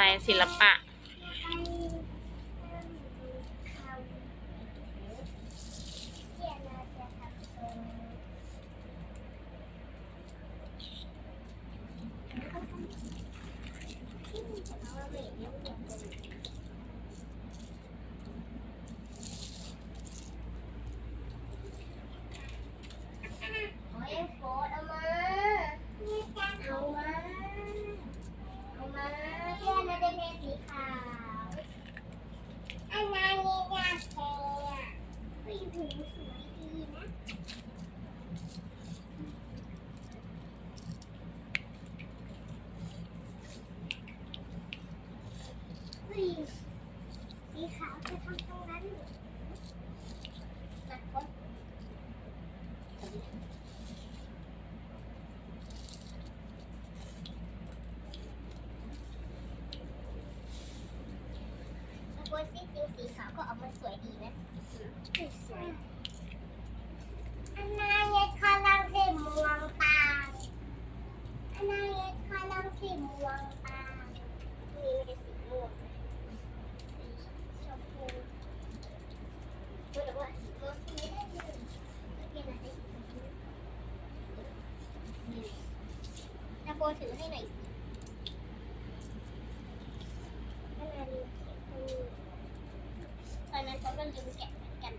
อะไรศิลปะ โอ้ยโฟดเอามาเอามาเอามาเพื่อนเราจะเป็นสีขาวอันนั้นนี่น่าแพงอะเฮ้ย หูสวยดีนะสีขาวจะทำตรงนั้นหรอนะโอ๊ย แล้วก็สีจริงสีขาวก็ ออกมาสวยดีนะสวยอันนั้นย็ดคอลังสีม่วงตาอันนั้นย็ดคอลังสีม่วงตานี่เป็นสีม่วงชมพูดูแต่ว่าสีม่วงสีได้เลยไม่เป็นอะไรนี่แล้วโบถือให้หน่อยสิ ไมนขาก็ดึงแขนเหมือนกัน